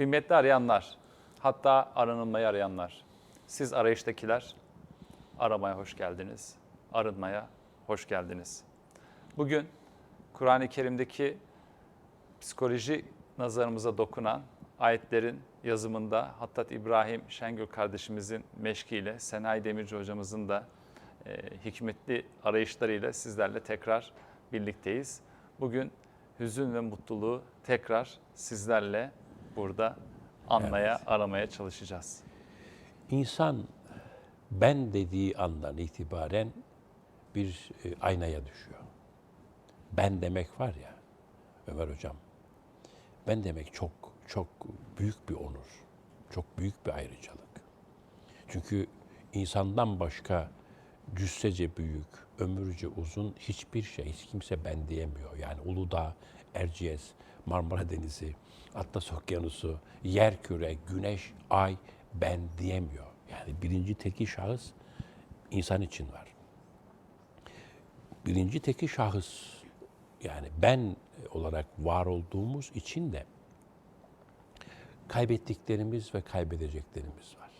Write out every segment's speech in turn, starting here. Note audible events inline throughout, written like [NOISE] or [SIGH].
Kıymetli arayanlar, hatta aranılmayı arayanlar, siz arayıştakiler aramaya hoş geldiniz, arınmaya hoş geldiniz. Bugün Kur'an-ı Kerim'deki psikoloji nazarımıza dokunan ayetlerin yazımında Hattat İbrahim Şengül kardeşimizin meşkiyle, Senay Demirci hocamızın da e, hikmetli arayışlarıyla sizlerle tekrar birlikteyiz. Bugün hüzün ve mutluluğu tekrar sizlerle burada anmaya, aramaya çalışacağız. İnsan ben dediği andan itibaren bir e, aynaya düşüyor. Ben demek var ya Ömer Hocam. Ben demek çok çok büyük bir onur. Çok büyük bir ayrıcalık. Çünkü insandan başka cüssece büyük, ömürce uzun hiçbir şey, hiç kimse ben diyemiyor. Yani Uludağ, Erciyes, Marmara Denizi, Atlas Okyanusu, yer küre, güneş, ay ben diyemiyor. Yani birinci teki şahıs insan için var. Birinci teki şahıs yani ben olarak var olduğumuz için de kaybettiklerimiz ve kaybedeceklerimiz var.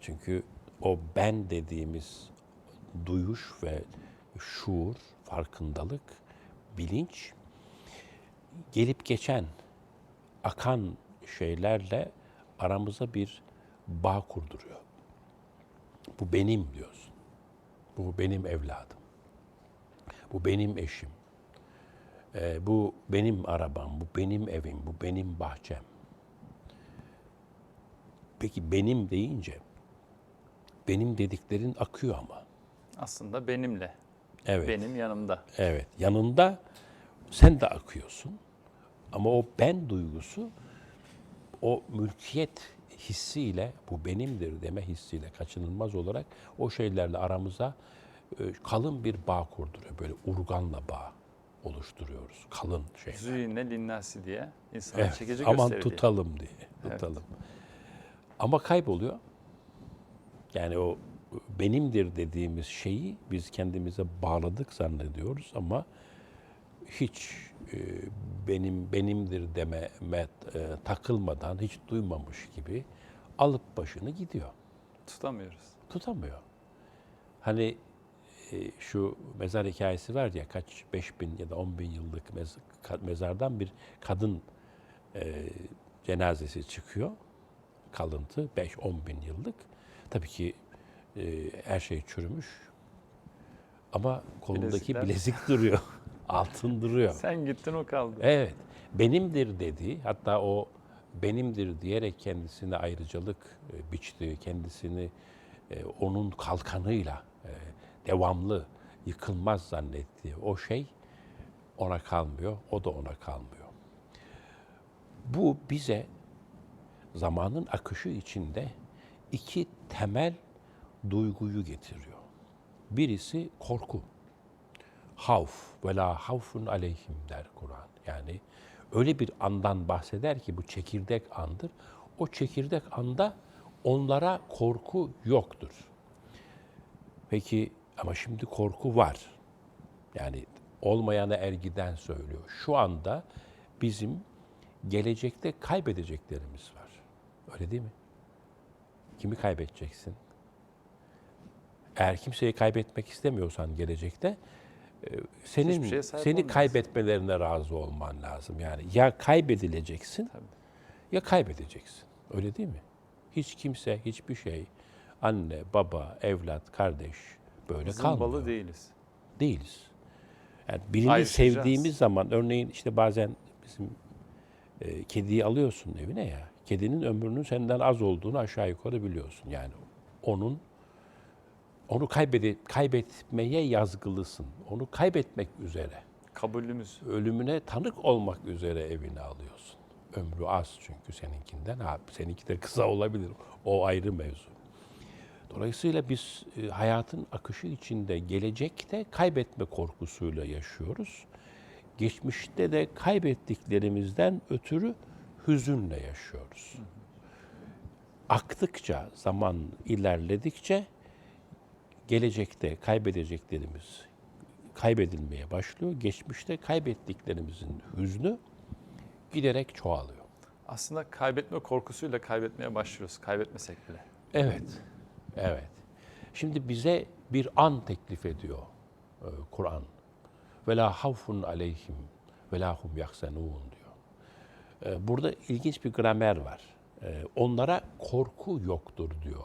Çünkü o ben dediğimiz duyuş ve şuur, farkındalık, bilinç gelip geçen, akan şeylerle aramıza bir bağ kurduruyor. Bu benim diyorsun. Bu benim evladım. Bu benim eşim. Ee, bu benim arabam, bu benim evim, bu benim bahçem. Peki benim deyince benim dediklerin akıyor ama. Aslında benimle, Evet. benim yanımda. Evet. Yanında sen de akıyorsun. Ama o ben duygusu o mülkiyet hissiyle bu benimdir deme hissiyle kaçınılmaz olarak o şeylerle aramıza e, kalın bir bağ kurduruyor. Böyle urganla bağ oluşturuyoruz. Kalın şeyler. Züyine linnasi diye insana Evet, çekici aman gösteriyor. tutalım diye. Tutalım. Ama kayboluyor. Yani o benimdir dediğimiz şeyi biz kendimize bağladık zannediyoruz ama hiç e, benim benimdir deme e, takılmadan hiç duymamış gibi alıp başını gidiyor. Tutamıyoruz. Tutamıyor. Hani e, şu mezar hikayesi var ya kaç 5 bin ya da 10 bin yıllık mez- ka- mezardan bir kadın e, cenazesi çıkıyor. Kalıntı 5-10 bin yıllık. Tabii ki e, her şey çürümüş. Ama kolundaki Bilezikler. bilezik duruyor. [LAUGHS] Altın duruyor. Sen gittin o kaldı. Evet. Benimdir dedi. Hatta o benimdir diyerek kendisine ayrıcalık e, biçti. Kendisini e, onun kalkanıyla e, devamlı yıkılmaz zannettiği o şey ona kalmıyor. O da ona kalmıyor. Bu bize zamanın akışı içinde iki temel duyguyu getiriyor. Birisi korku havf ve la havfun aleyhim der Kur'an. Yani öyle bir andan bahseder ki bu çekirdek andır. O çekirdek anda onlara korku yoktur. Peki ama şimdi korku var. Yani olmayana ergiden söylüyor. Şu anda bizim gelecekte kaybedeceklerimiz var. Öyle değil mi? Kimi kaybedeceksin? Eğer kimseyi kaybetmek istemiyorsan gelecekte senin şeye sahip seni olmayasın. kaybetmelerine razı olman lazım. Yani ya kaybedileceksin Tabii. ya kaybedeceksin. Öyle değil mi? Hiç kimse, hiçbir şey, anne, baba, evlat, kardeş böyle kalmıyor. Zımbalı değiliz. Değiliz. Yani birini Ayrışacağız. sevdiğimiz zaman, örneğin işte bazen bizim e, kediyi alıyorsun evine ya, kedinin ömrünün senden az olduğunu aşağı yukarı biliyorsun. Yani onun onu kaybede, kaybetmeye yazgılısın. Onu kaybetmek üzere, Kabulümüz. ölümüne tanık olmak üzere evine alıyorsun. Ömrü az çünkü seninkinden. Ha, seninki de kısa olabilir. O ayrı mevzu. Dolayısıyla biz e, hayatın akışı içinde gelecekte kaybetme korkusuyla yaşıyoruz. Geçmişte de kaybettiklerimizden ötürü hüzünle yaşıyoruz. Aktıkça, zaman ilerledikçe gelecekte kaybedeceklerimiz kaybedilmeye başlıyor. Geçmişte kaybettiklerimizin hüznü giderek çoğalıyor. Aslında kaybetme korkusuyla kaybetmeye başlıyoruz. Kaybetmesek bile. Evet, evet. Şimdi bize bir an teklif ediyor e, Kur'an. Ve la havfun aleyhim ve la hum yahzenun diyor. E, burada ilginç bir gramer var. E, onlara korku yoktur diyor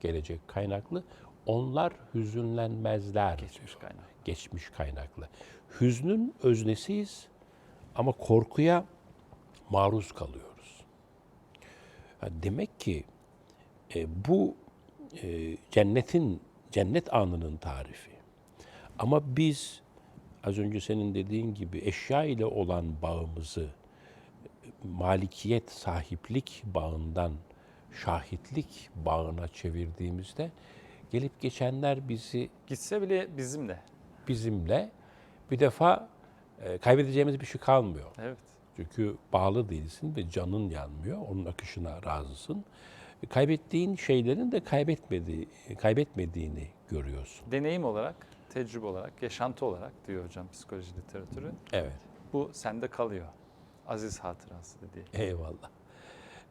gelecek kaynaklı. Onlar hüzünlenmezler. Geçmiş kaynağı. geçmiş kaynaklı. Hüznün öznesiyiz ama korkuya maruz kalıyoruz. Demek ki e, bu e, cennetin cennet anının tarifi. Ama biz az önce senin dediğin gibi eşya ile olan bağımızı malikiyet, sahiplik bağından şahitlik bağına çevirdiğimizde gelip geçenler bizi Gitse bile bizimle. bizimle bir defa e, kaybedeceğimiz bir şey kalmıyor. Evet. Çünkü bağlı değilsin ve canın yanmıyor. Onun akışına razısın. E, Kaybettiğin şeylerin de kaybetmediği, kaybetmediğini görüyorsun. Deneyim olarak, tecrübe olarak, yaşantı olarak diyor hocam psikoloji literatürü. Evet. Bu sende kalıyor. Aziz hatırası dediği. Eyvallah.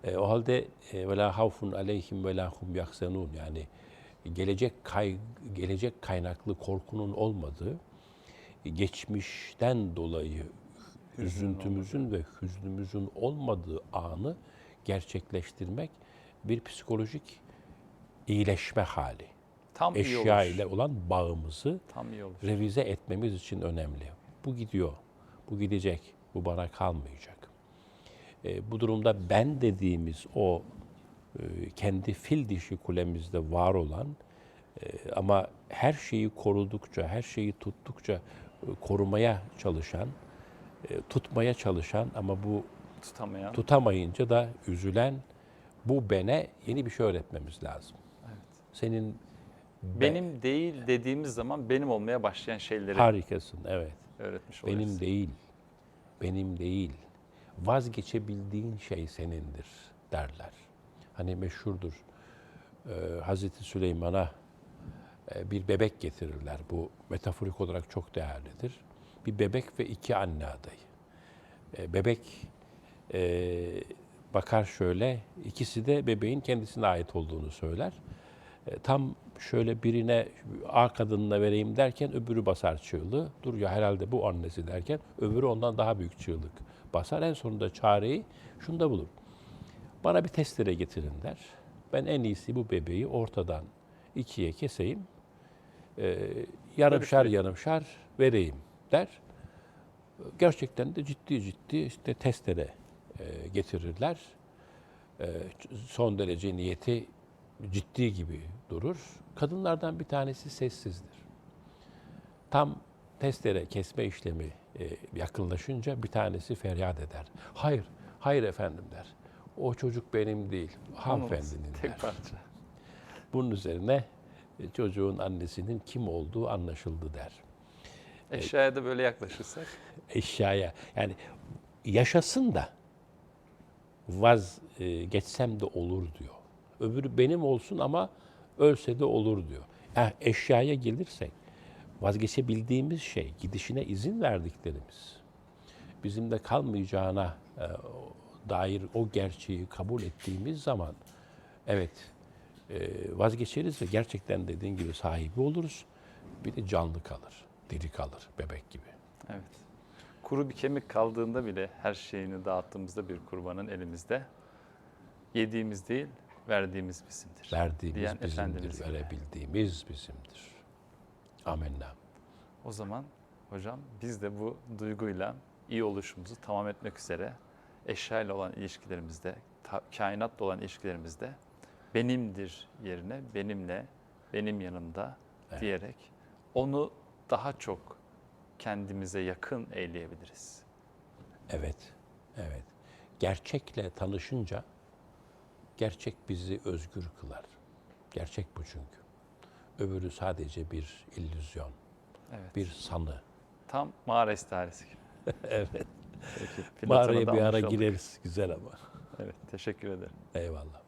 E, o halde ve la havfun aleyhim ve la hum yahzenun yani gelecek kay, gelecek kaynaklı korkunun olmadığı, geçmişten dolayı üzüntümüzün ve hüznümüzün olmadığı anı gerçekleştirmek bir psikolojik iyileşme hali. Tam Eşya ile olan bağımızı Tam revize etmemiz için önemli. Bu gidiyor, bu gidecek, bu bana kalmayacak. E, bu durumda ben dediğimiz o kendi fil dişi kulemizde var olan e, ama her şeyi korudukça, her şeyi tuttukça e, korumaya çalışan, e, tutmaya çalışan ama bu Tutamayan. tutamayınca da üzülen bu bene yeni bir şey öğretmemiz lazım. Evet. Senin be- Benim değil dediğimiz zaman benim olmaya başlayan şeyleri harikasın, evet. öğretmiş oluyoruz. Benim değil, benim değil. Vazgeçebildiğin şey senindir derler. Hani meşhurdur. Ee, Hazreti Süleyman'a e, bir bebek getirirler. Bu metaforik olarak çok değerlidir. Bir bebek ve iki anne adayı. E, bebek e, bakar şöyle, ikisi de bebeğin kendisine ait olduğunu söyler. Tam şöyle birine A kadınına vereyim derken öbürü basar çığlığı. Dur ya herhalde bu annesi derken öbürü ondan daha büyük çığlık basar. En sonunda çareyi şunda bulur. Bana bir testere getirin der. Ben en iyisi bu bebeği ortadan ikiye keseyim. E, yarımşar yarımşar vereyim der. Gerçekten de ciddi ciddi işte testere e, getirirler. E, son derece niyeti ciddi gibi durur. Kadınlardan bir tanesi sessizdir. Tam testere kesme işlemi e, yakınlaşınca bir tanesi feryat eder. Hayır, hayır efendim der. O çocuk benim değil, hanımefendinin der. Tek parça. Bunun üzerine e, çocuğun annesinin kim olduğu anlaşıldı der. Eşyaya da böyle yaklaşırsak Eşyaya yani yaşasın da vazgeçsem de olur diyor. Öbürü benim olsun ama ölse de olur diyor. Yani eşyaya gelirsek vazgeçebildiğimiz şey, gidişine izin verdiklerimiz, bizim de kalmayacağına e, dair o gerçeği kabul ettiğimiz zaman evet e, vazgeçeriz ve gerçekten dediğin gibi sahibi oluruz. Bir de canlı kalır, diri kalır bebek gibi. evet. Kuru bir kemik kaldığında bile her şeyini dağıttığımızda bir kurbanın elimizde yediğimiz değil verdiğimiz bizimdir. Verdiğimiz diyen bizimdir, verebildiğimiz bizimdir. Amenna. O zaman hocam biz de bu duyguyla iyi oluşumuzu tamam etmek üzere eşya ile olan ilişkilerimizde, kainatla olan ilişkilerimizde benimdir yerine benimle, benim yanımda Evet. diyerek onu daha çok kendimize yakın eyleyebiliriz. Evet, evet. Gerçekle tanışınca gerçek bizi özgür kılar. Gerçek bu çünkü. Öbürü sadece bir illüzyon, Evet. bir sanı. Tam mağara istiharesi gibi. [LAUGHS] evet. Peki, Mağaraya bir ara gireriz. Güzel ama. Evet, teşekkür ederim. Eyvallah.